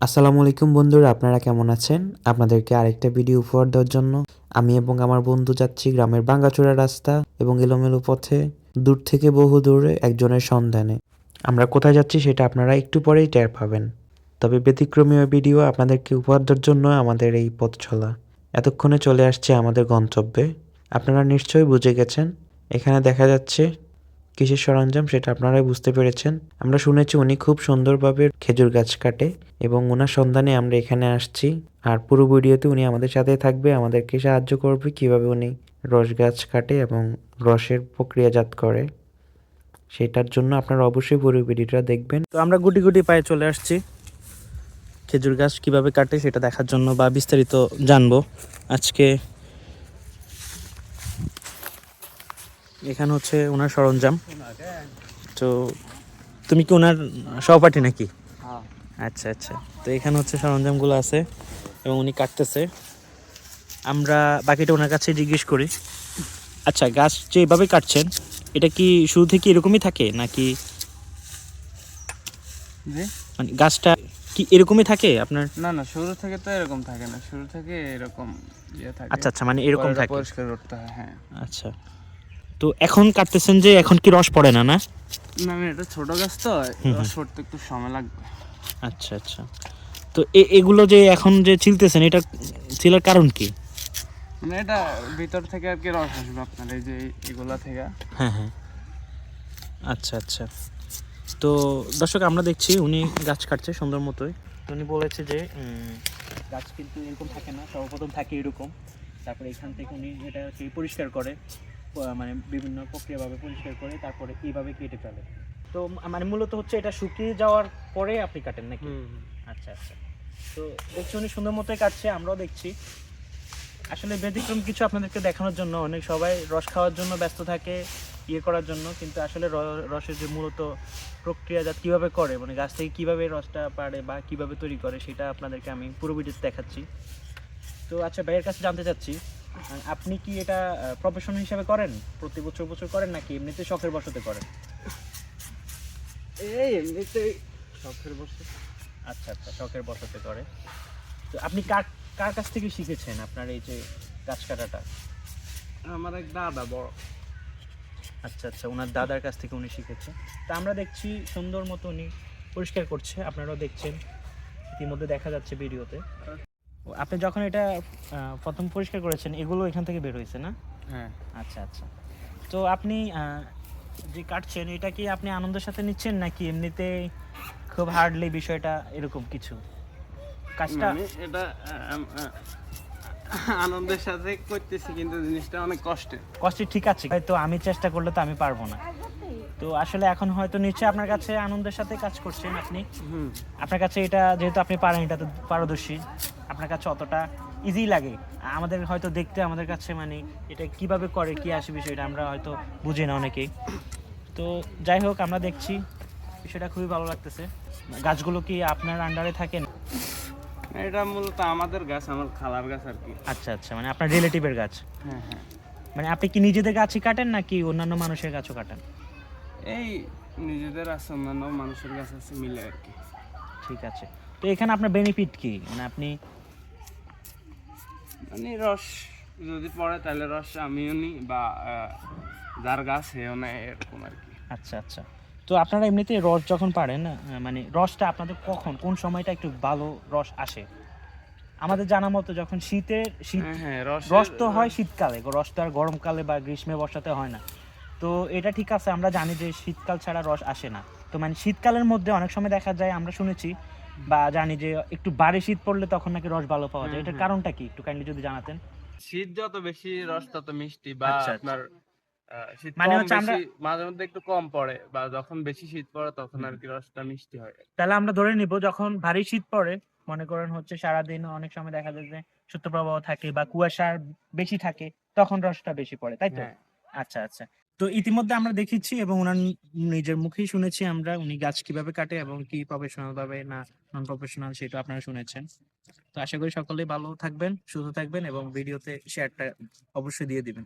আসসালামু আলাইকুম বন্ধুরা, আপনারা কেমন আছেন? আপনাদেরকে আরেকটা ভিডিও উপহার দেওয়ার জন্য আমি এবং আমার বন্ধু যাচ্ছি গ্রামের ভাঙ্গাচোরা রাস্তা এবং এলোমেলো পথে, দূর থেকে বহু দূরে একজনের সন্ধানে। আমরা কোথায় যাচ্ছি সেটা আপনারা একটু পরেই টের পাবেন। তবে ব্যতিক্রমীয় ভিডিও আপনাদেরকে উপহার দেওয়ার জন্য আমাদের এই পথ চলা। এতক্ষণে চলে আসছে আমাদের গন্তব্যে। আপনারা নিশ্চয়ই বুঝে গেছেন। এখানে দেখা যাচ্ছে কিসের সরঞ্জাম সেটা আপনারাই বুঝতে পেরেছেন। আমরা শুনেছি উনি খুব সুন্দরভাবে খেজুর গাছ কাটে এবং ওনার সন্ধানে আমরা এখানে আসছি আর পুরো ভিডিওতে উনি আমাদের সাথে থাকবে। আমাদেরকে সাহায্য করবে কীভাবে উনি রস গাছ কাটে এবং রসের প্রক্রিয়াজাত করে। সেটার জন্য আপনারা অবশ্যই পুরো ভিডিওটা দেখবেন। তো আমরা গুটি গুটি পায়ে চলে আসছি। খেজুর গাছ কীভাবে কাটে সেটা দেখার জন্য বা বিস্তারিত জানব। আজকে এখানে হচ্ছে ওনার সরঞ্জাম। তো তুমি কি ওনার সহপাঠী নাকি? আচ্ছা আচ্ছা। তো এখানে হচ্ছে সরঞ্জামগুলো আছে এবং উনি কাটতেছে। আমরা বাকিটা ওনার কাছে জিজ্ঞেস করি। আচ্ছা গাছ যে এভাবে কাটছেন এটা কি শুরু থেকে এরকমই থাকে নাকি? মানে গাছটা কি এরকমই থাকে আপনার? না না শুরু থেকে তো এরকম থাকে না। শুরু থেকে এরকম ইয়ে থাকে। আচ্ছা আচ্ছা মানে এরকম থাকে। পরিষ্কার করতে হয় হ্যাঁ। আচ্ছা। তো এখন কাটতেছেন যে এখন কি রস পড়ে না না? না এটা ছোট গাছ তো রস পড়তে একটু সময় লাগবে। আচ্ছা আচ্ছা। তো এ- এগুলো যে এখন যে ছিলতেছেন এটা ছিলার কারণ কি? মানে এটা ভিতর থেকে আর কি রস আসবে আপনার এই যে এগুলা থেকে। হ্যাঁ হ্যাঁ। আচ্ছা আচ্ছা। তো দর্শক আমরা দেখছি উনি গাছ কাটছে সুন্দর মতোই। উনি বলেছে যে গাছ কিন্তু এরকম থাকে না সর্বপ্রথম থাকে এরকম। তারপরে এখান থেকে উনি এটা পরিষ্কার করে। মানে বিভিন্ন প্রক্রিয়াভাবে পরিষ্কার করে তারপরে এইভাবে কেটে ফেলে। তো মানে মূলত হচ্ছে এটা শুকিয়ে যাওয়ার পরে আপনি কাটেন নাকি? আচ্ছা আচ্ছা। তো দেখছি উনি সুন্দর মতোই কাটছে আমরাও দেখছি। আসলে ব্যতিক্রম কিছু আপনাদেরকে দেখানোর জন্য অনেক সবাই রস খাওয়ার জন্য ব্যস্ত থাকে ইয়ে করার জন্য কিন্তু আসলে রসের যে মূলত প্রক্রিয়াজাত কীভাবে করে মানে গাছ থেকে কীভাবে রসটা পারে বা কীভাবে তৈরি করে সেটা আপনাদেরকে আমি পুরো ভিডিওতে দেখাচ্ছি। তো আচ্ছা ভাইয়ের কাছে জানতে চাচ্ছি আপনি কি এটা প্রফেশন হিসাবে করেন? প্রতি বছর বছর করেন নাকি এমনিতে শখের বসতে করেন? এই এমনিতে শখের বসতে আচ্ছা আচ্ছা শখের বসতে করে। তো আপনি কার কার কাছ থেকে শিখেছেন আপনার এই যে গাছ কাটাটা? আমার এক দাদা বড়। আচ্ছা আচ্ছা ওনার দাদার কাছ থেকে উনি শিখেছে তা আমরা দেখছি সুন্দর মতো উনি পরিষ্কার করছে আপনারাও দেখছেন। ইতিমধ্যে দেখা যাচ্ছে ভিডিওতে। আপনি যখন এটা প্রথম পরিষ্কার করেছেন এগুলো এখান থেকে বের হয়েছে না? হ্যাঁ। আচ্ছা আচ্ছা। তো আপনি যে কাটছেন এটা কি আপনি আনন্দের সাথে নিচ্ছেন নাকি এমনিতে খুব হার্ডলি বিষয়টা এরকম কিছু? কাজটা এটা আনন্দের সাথে করতেছি কিন্তু জিনিসটা অনেক কষ্টের কষ্টে ঠিক আছে হয়তো আমি চেষ্টা করলে তো আমি পারব না। তো আসলে এখন হয়তো নিশ্চয়ই আপনার কাছে আনন্দের সাথে কাজ করছেন আপনি। আপনার কাছে এটা যেহেতু আপনি পারেন এটা তো পারদর্শী। আপনার কাছে অতটা ইজি লাগে। আমাদের হয়তো দেখতে আমাদের কাছে মানে এটা কীভাবে করে কি আসে বিষয়টা আমরা হয়তো বুঝি না অনেকেই। তো যাই হোক আমরা দেখছি। বিষয়টা খুবই ভালো লাগতেছে। গাছগুলো কি আপনার আন্ডারে থাকেন এটা মূলত আমাদের গাছ আমার খালার গাছ আর কি। আচ্ছা আচ্ছা মানে আপনার রিলেটিভের গাছ? হ্যাঁ হ্যাঁ। মানে আপনি কি নিজেদের গাছই কাটেন নাকি অন্যান্য মানুষের গাছও কাটেন? এই নিজেদের আছে অন্যান্য মানুষের গাছ আছে মিলে আর কি। ঠিক আছে। তো এখানে আপনার বেনিফিট কি? মানে আপনি মানে রস যদি পড়ে তাহলে রস আমিও নিই বা যার গাছ সেও নেয় এরকম আর কি। আচ্ছা আচ্ছা। তো আপনারা এমনিতে রস যখন পারেন মানে রসটা আপনাদের কখন কোন সময়টা একটু ভালো রস আসে? আমাদের জানা মতো যখন শীতের শীত হ্যাঁ হ্যাঁ রস রস তো হয় শীতকালে রস তো আর গরমকালে বা গ্রীষ্মে বর্ষাতে হয় না। তো এটা ঠিক আছে আমরা জানি যে শীতকাল ছাড়া রস আসে না। তো মানে শীতকালের মধ্যে অনেক সময় দেখা যায় আমরা শুনেছি বা জানি যে একটু বাড়ি শীত পড়লে তখন নাকি রস ভালো পাওয়া যায়। এটার কারণটা কি? একটু কাইন্ডলি যদি জানাতেন। শীত যত বেশি রস তত মিষ্টি বা আচ্ছা, আচ্ছা। আপনার শীত মানে হচ্ছে আমরা- মাঝে মধ্যে একটু কম পড়ে বা যখন বেশি শীত পড়ে তখন আর কি রসটা মিষ্টি হয়। তাহলে আমরা ধরে নিব যখন ভারী শীত পড়ে মনে করেন হচ্ছে সারাদিন অনেক সময় দেখা যায় যে সূত্রপ্রবাহ থাকে বা কুয়াশা বেশি থাকে তখন রসটা বেশি পড়ে তাই তো? হ্যাঁ। আচ্ছা আচ্ছা। তো ইতিমধ্যে আমরা দেখেছি এবং ওনার নিজের মুখেই শুনেছি আমরা উনি গাছ কীভাবে কাটে এবং কি প্রফেশনাল ভাবে না নন প্রফেশনাল সেটা আপনারা শুনেছেন। তো আশা করি সকলেই ভালো থাকবেন, সুস্থ থাকবেন এবং ভিডিওতে শেয়ারটা অবশ্যই দিয়ে দিবেন।